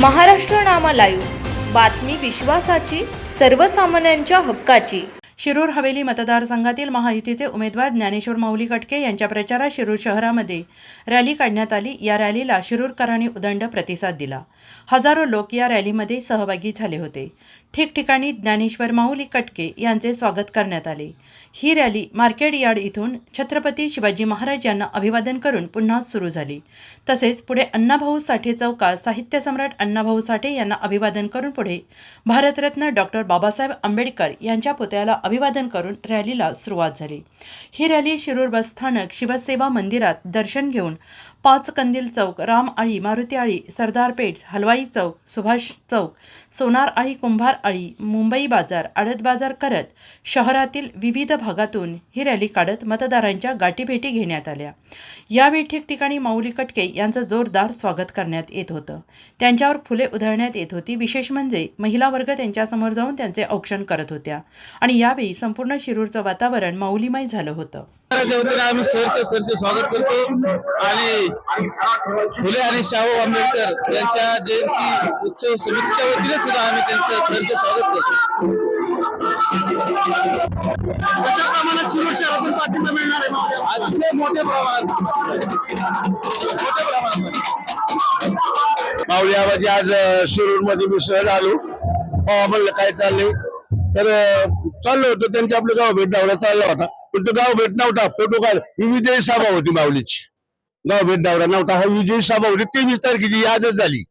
महाराष्ट्र नामा live बातमी विश्वासाची सर्वसामान्यांच्या हक्काची. शिरूर हवेली मतदारसंघातील महायुतीचे उमेदवार ज्ञानेश्वर माऊली कटके यांच्या प्रचारात शिरूर शहरामध्ये रॅली काढण्यात आली. या रॅलीला शिरूरकरांनी उदंड प्रतिसाद दिला. हजारो लोक या रॅलीमध्ये सहभागी झाले होते. ठिकठिकाणी ज्ञानेश्वर माऊली कटके यांचे स्वागत करण्यात आले. ही रॅली मार्केट यार्ड इथून छत्रपती शिवाजी महाराज यांना अभिवादन करून पुन्हा सुरू झाली. तसेच पुढे अण्णाभाऊ साठे चौकात साहित्य सम्राट अण्णाभाऊ साठे यांना अभिवादन करून पुढे भारतरत्न डॉक्टर बाबासाहेब आंबेडकर यांच्या पुतळ्याला अभिवादन करून रॅलीला सुरुवात झाली. ही रॅली शिरूर बस स्थानक शिवसेवा मंदिरात दर्शन घेऊन पाच कंदील चौक राम आळी मारुती आळी सरदार पेठ हलवाई चौक सुभाष चौक सोनार आळी कुंभार आळी मुंबई बाजार आडत बाजार करत शहरातील विविध भागातून ही रॅली काढत मतदारांच्या गाठीभेटी घेण्यात आल्या. यावेळी ठिकठिकाणी माऊली कटके यांचं जोरदार स्वागत करण्यात येत होतं. त्यांच्यावर फुले उधळण्यात येत होती. विशेष म्हणजे महिला वर्ग त्यांच्यासमोर जाऊन त्यांचे औक्षण करत होत्या. आणि यावेळी संपूर्ण शिरूरचं वातावरण माऊलीमय झालं होतं. वतीने आम्ही सरसे सरसे स्वागत करतो. आणि फुले आणि शाहू आंबेडकर यांच्या जयंती उत्सव समितीच्या वतीने सुद्धा आम्ही त्यांचं सरसे स्वागत करतो. कशा प्रमाणात शिरूर शहरातून पाठिंबा मिळणार आहे अतिशय मोठ्या प्रमाणात. मोठ्या प्रमाणात. माऊली आबाजी आज शिरूरमध्ये मिसळ आलो. पहा म्हणलं काय चाललंय? तर चाललो होतो. त्यांच्या आपलं गाव भेट दावला चालला होता. पण तो गाव भेट नव्हता. फोटो काढ ही विजयी सभा होती माऊलीची. गाव भेट दावला नव्हता. हा विजयी सभा होती. तेवीस तारखेची आजच झाली.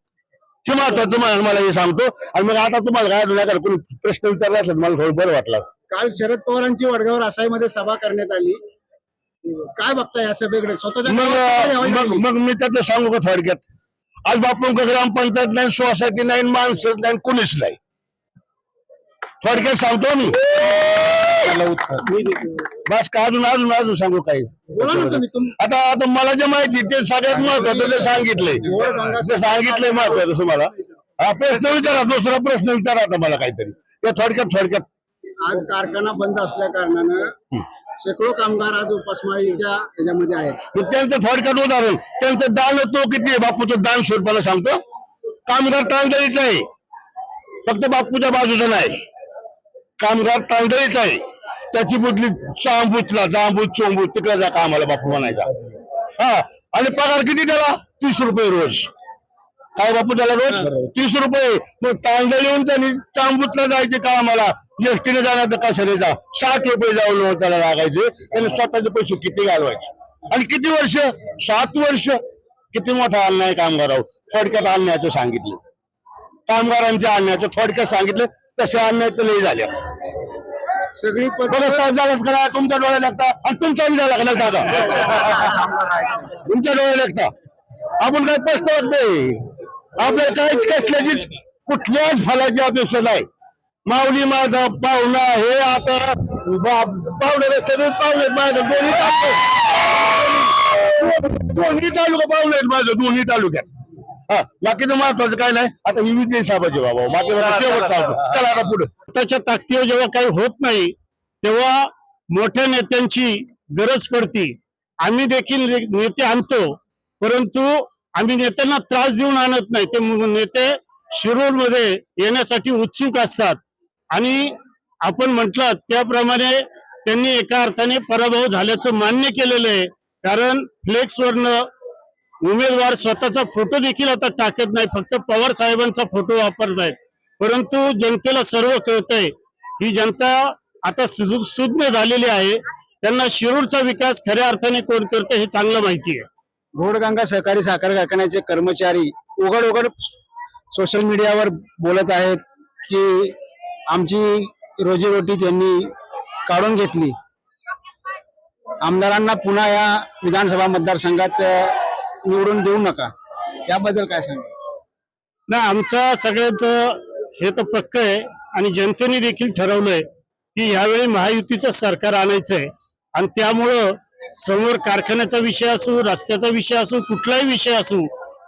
हे महत्वाचं तुम्हाला मला हे सांगतो. आणि मग आता तुम्हाला काय नाही कोणी प्रश्न विचारला असेल मला थोडं बरं वाटलं. काल शरद पवारांची वडगाव रासाईमध्ये सभा करण्यात आली. काय बघताय या सभेकडे? स्वतःच्या मग मग मी त्यातलं सांगू का थोडक्यात? आज बापू ग्रामपंचायत नाही सोसायटी नाही माणसं नाही कुणीच नाही. थोडक्यात सांगतो मी. बस का अजून अजून अजून सांगू काही? आता आता मला जे माहिती ते सगळ्यात महत्वाचं ते सांगितलंय. ते सांगितलंय महत्वाचं तुम्हाला. हा प्रश्न विचारा दुसरा प्रश्न विचारा आता मला काहीतरी. ते थोडक्यात थोडक्यात. आज कारखाना बंद असल्या कारणानं शेकडो कामगार आज उपासमारीच्या ह्याच्यामध्ये आहेत. त्यांचं थोडक्यात उदाहरण. त्यांचं दान तो किती आहे? बापूचं दान स्वरूपाला सांगतो. कामगार तांदळीच आहे. फक्त बापूच्या बाजूचं नाही. कामगार तांदळीच आहे. त्याची बुदली चांबूतला जांबूत चोंबूत तिकडे जा कामाला बापू म्हणायचा. हा आणि पगार किती त्याला? तीस रुपये रोज. काय बापू त्याला रोज? तीस रुपये. मग तांदळ येऊन त्यांनी चांबूतला जायचे कामाला. एसटीने जाणार तर कशाने जा? साठ रुपये जाऊन त्याला लागायचे. त्याने स्वतःचे पैसे किती घालवायचे? आणि किती वर्ष? सात वर्ष. किती मोठा अन्याय कामगारावर थोडक्यात अन्यायाचं सांगितलं. कामगारांच्या अन्यायाचं थोडक्यात सांगितलं तसे तर लई झाले. सगळी करा तुमच्या डोळे लागतात आणि तुमच्या झाला लागला दादा. तुमच्या डोळे लागतात आपण काय पस्तवत नाही. आपल्याला काहीच कसल्याची कुठल्याच फलाची अपेक्षा नाही. माऊली माझा पाहुणा हे आता पाहुणे रस्त्याने पाहुणे माझं दोन्ही तालुक्यात. दोन्ही तालुका पाहुणे माझं दोन्ही तालुक्यात. हा बाकीचं महत्वाचं काय नाही. आता ही विजय साहेबाचे बाबा बाकी चला आता पुढे. त्याच्या ताकदीवर जेव्हा काही होत नाही तेव्हा मोठ्या नेत्यांची गरज पडती. आम्ही देखील नेते आणतो परंतु आम्ही नेत्यांना त्रास देऊन आणत नाही. ते नेते शिरूरमध्ये येण्यासाठी उत्सुक असतात. आणि आपण म्हटलं त्याप्रमाणे त्यांनी एका अर्थाने पराभव झाल्याचं मान्य केलेलं आहे. कारण फ्लेक्सवरनं उमेदवार स्वतःचा फोटो देखील आता टाकत नाही फक्त पवार साहेबांचा फोटो वापरत आहेत परंतु जनतेला सर्व कळतंय ही जनता आता सुज्ञ झालेली आहे. त्यांना शिरूरचा विकास खऱ्या अर्थाने कोण करतं हे चांगलं माहिती आहे. घोडगंगा सहकारी साखर कारखान्याचे कर्मचारी उघड उघड सोशल मीडियावर बोलत आहेत की आमची रोजीरोटी त्यांनी काढून घेतली. आमदारांना पुन्हा या विधानसभा मतदारसंघात निवडून देऊ नका. याबद्दल काय सांगा ना आमचं सगळ्याच हे तर पक्क आहे आणि जनतेने देखील ठरवलंय की यावेळी महायुतीचं सरकार आणायचंय. आणि त्यामुळं समोर कारखान्याचा विषय असू रस्त्याचा विषय असू कुठलाही विषय असू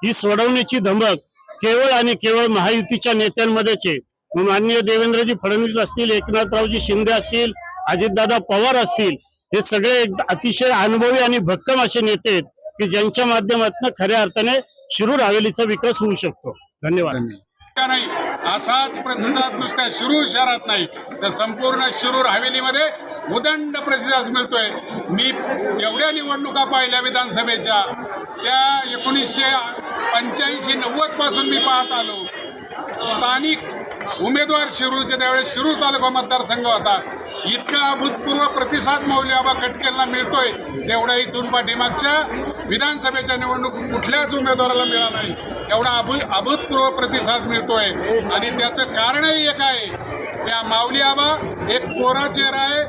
ही सोडवण्याची धमक केवळ आणि केवळ महायुतीच्या नेत्यांमध्येच आहे. मग माननीय देवेंद्रजी फडणवीस असतील एकनाथरावजी शिंदे असतील अजितदादा पवार असतील हे सगळे अतिशय अनुभवी आणि भक्कम असे नेते आहेत. की ज्यांच्या माध्यमातून खऱ्या अर्थाने शिरूर हवेलीचा विकास होऊ शकतो. धन्यवाद. का नाही? असाच प्रतिसाद नुसत्या शिरूर शहरात नाही तर संपूर्ण शिरूर हवेलीमध्ये उदंड प्रतिसाद मिळतोय. मी एवढ्या निवडणुका पाहिल्या विधानसभेच्या त्या एकोणीसशे पंच्याऐंशी नव्वदपासून मी पाहत आलो. स्थानिक उमेदवार शिरूरचे त्यावेळेस शिरूर तालुका मतदारसंघ होता. इतका अभूतपूर्व प्रतिसाद मौली आबा कटकेलला मिळतोय तेवढा इथून पाठीमागच्या विधानसभेच्या निवडणूक कुठल्याच उमेदवाराला मिळाला नाही. एवढा अभू अभूतपूर्व प्रतिसाद मिळतोय. आणि त्याचं कारणही एक आहे. त्या माऊली आबा एक कोरा चेहरा आहे.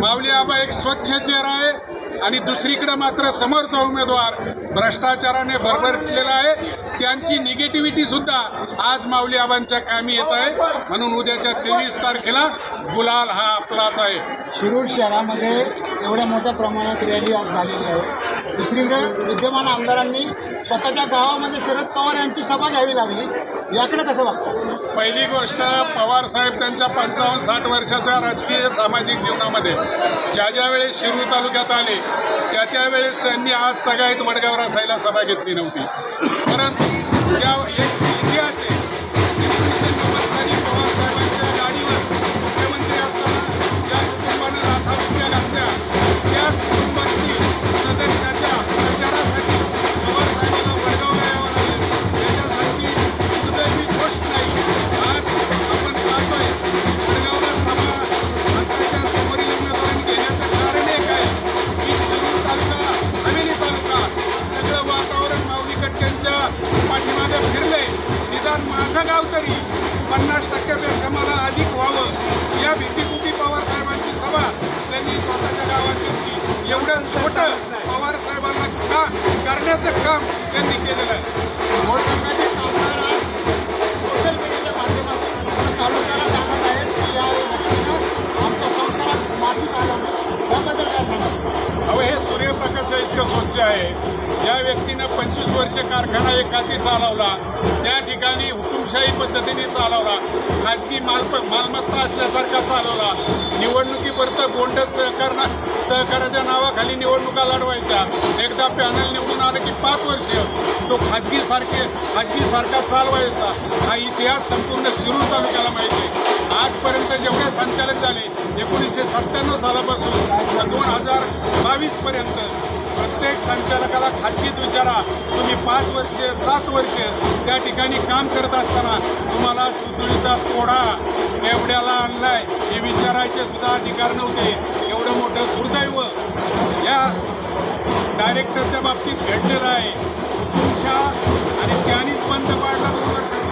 माऊली आबा एक स्वच्छ चेहरा आहे. आणि दुसरीकडे मात्र समोरचा उमेदवार भ्रष्टाचाराने भरभरलेला आहे. त्यांची निगेटिव्हिटी सुद्धा आज माऊली आबांच्या कामी येत आहे. म्हणून उद्याच्या तेवीस तारखेला गुलाल हा आपलाच आहे. शिरूर शहरामध्ये एवढ्या मोठ्या प्रमाणात रॅली आज झालेली आहे. दुसरीकडे विद्यमान आमदारांनी स्वतःच्या गावामध्ये शरद पवार यांची सभा घ्यावी लागली. याकडे कसं बघता? पहिली गोष्ट पवार साहेब त्यांच्या पंचावन्न साठ वर्षाच्या राजकीय सामाजिक जीवनामध्ये ज्या ज्या वेळेस शिरूर तालुक्यात आले त्या त्यावेळेस त्यांनी आज तगायत वडगाव रसायला सभा घेतली नव्हती. परंतु त्या पन्नास टक्क्यापेक्षा मला अधिक व्हावं. या भीतीकुटी पवार साहेबांची सभा त्यांनी स्वतःच्या गावात घेतली. एवढं छोटं पवार साहेबांना का करण्याचं काम त्यांनी केलेलं आहे. मोठ्याचे कामगार आज सोशल मीडियाच्या माध्यमातून तालुक्याला सांगत आहेत की या आमच्या संसारात माती घालवली. त्याबद्दल काय सांगा अहो हे सूर्यप्रकाश इतकं स्वच्छ आहे. ज्या व्यक्तीनं पंचवीस वर्ष कारखाना एखादी चालवला लोकशाही पद्धतीने चालवला. खाजगी माल मालमत्ता असल्यासारखा चालवला. निवडणुकीपर्यंत गोंडस सहकारणा सहकाराच्या नावाखाली निवडणुका लढवायच्या. एकदा पॅनल निवडून आलं की पाच वर्ष तो खाजगी सारखे खाजगी सारखा चालवायचा. हा इतिहास संपूर्ण शिरूर तालुक्याला माहिती आहे. आजपर्यंत जेवढे संचालक झाले एकोणीसशे सत्त्याण्णव सालापासून दोन हजार बावीसपर्यंत प्रत्येक संचालकाला खाजगीत विचारा. तुम्ही पाच वर्षे सात वर्ष त्या ठिकाणी काम करत असताना तुम्हाला सुतळीचा तोडा एवढ्याला आणलाय. हे विचारायचे सुद्धा अधिकार नव्हते. एवढं मोठं दुर्दैव या डायरेक्टरच्या बाबतीत घडलेलं आहे. तुमच्या आणि त्यांनीच बंद पाडला दोन वर्षापूर्वी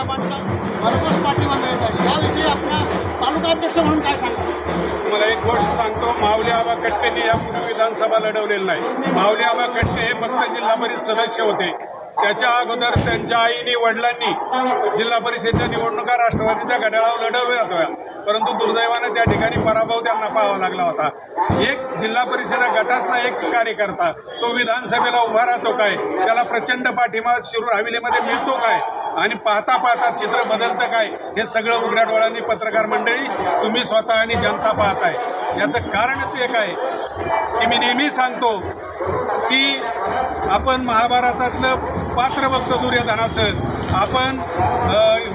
गावागावात भरघोस पाठिंबा मिळत आहे. याविषयी आपला तालुकाध्यक्ष म्हणून काय सांगा तुम्हाला एक गोष्ट सांगतो माऊली आबा कटकेंनी यापूर्वी विधानसभा लढवलेली नाही. माऊली आबा कटके हे फक्त जिल्हा परिषद सदस्य होते. त्याच्या अगोदर त्यांच्या आईनी वडिलांनी जिल्हा परिषदेच्या निवडणुका राष्ट्रवादीच्या घड्याळावर लढवल्या होत्या. परंतु दुर्दैवाने त्या ठिकाणी पराभव त्यांना पाहावा लागला होता. एक जिल्हा परिषद गटातला एक कार्यकर्ता तो विधानसभेला उभा राहतो काय? त्याला प्रचंड पाठिंबा शिरूर हवेलीमध्ये मिळतो काय? आणि पाहता पाहता चित्र बदलतं काय? हे सगळं उघड्या डोळ्यांनी पत्रकार मंडळी तुम्ही स्वतः आणि जनता पाहताय. याचं कारणच एक आहे की मी नेहमी सांगतो की आपण महाभारतातलं पात्र बघतो दुर्योधनाचं आपण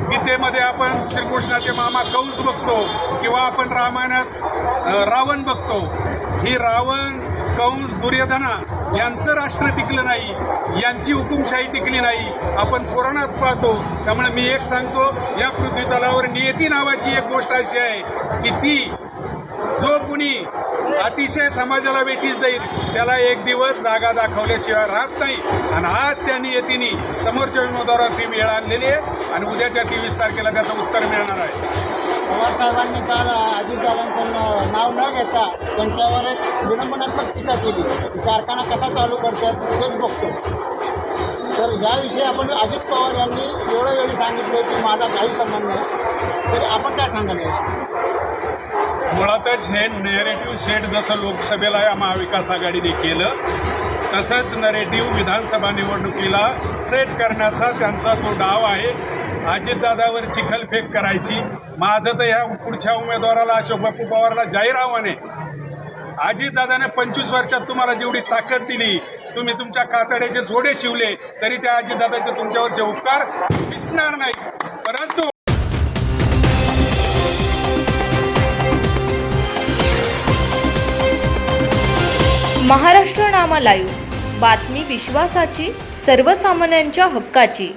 गीतेमध्ये आपण श्रीकृष्णाचे मामा कंस बघतो किंवा आपण रामायणात रावण बघतो. ही रावण कंस दुर्योधना यांचं राष्ट्र टिकलं नाही यांची हुकुमशाही टिकली नाही. आपण पुराणात पाहतो. त्यामुळे मी एक सांगतो या पृथ्वी तलावर नियती नावाची एक गोष्ट अशी आहे की ती जो कुणी अतिशय समाजाला वेठीस देईल त्याला एक दिवस जागा दाखवल्याशिवाय राहत नाही. आणि आज त्या नियतीने समोरच्या उमेदवाराची वेळ आणलेली आहे आणि उद्याच्या तेवीस तारखेला त्याचं उत्तर मिळणार आहे. पवार साहेबांनी काल अजितदादांचं न- नाव न घेता त्यांच्यावर एक विडंबनात्मक टीका केली. की कारखाना कसा चालू करतात तेच बघतो. तर याविषयी आपण अजित पवार यांनी एवढ्या वेळी सांगितलं की माझा काही संबंध नाही. तरी आपण काय सांगाल याविषयी? मुळातच हे नेरेटिव्ह सेट जसं लोकसभेला या महाविकास आघाडीने केलं तसंच नरेटिव्ह विधानसभा निवडणुकीला सेट करण्याचा त्यांचा तो डाव आहे. अजितदादावर चिखलफेक करायची. माझं तर ह्या पुढच्या उमेदवाराला अशोक बापू पवारला जाहीर आव्हान आहे. अजितदादाने पंचवीस वर्षात तुम्हाला जेवढी ताकद दिली तुम्ही तुमच्या कातड्याचे जोडे शिवले तरी त्या अजितदादाचे तुमच्यावरचे उपकार मिटणार नाही. परंतु महाराष्ट्र नामा लाईव्ह. बातमी विश्वासाची सर्वसामान्यांच्या हक्काची.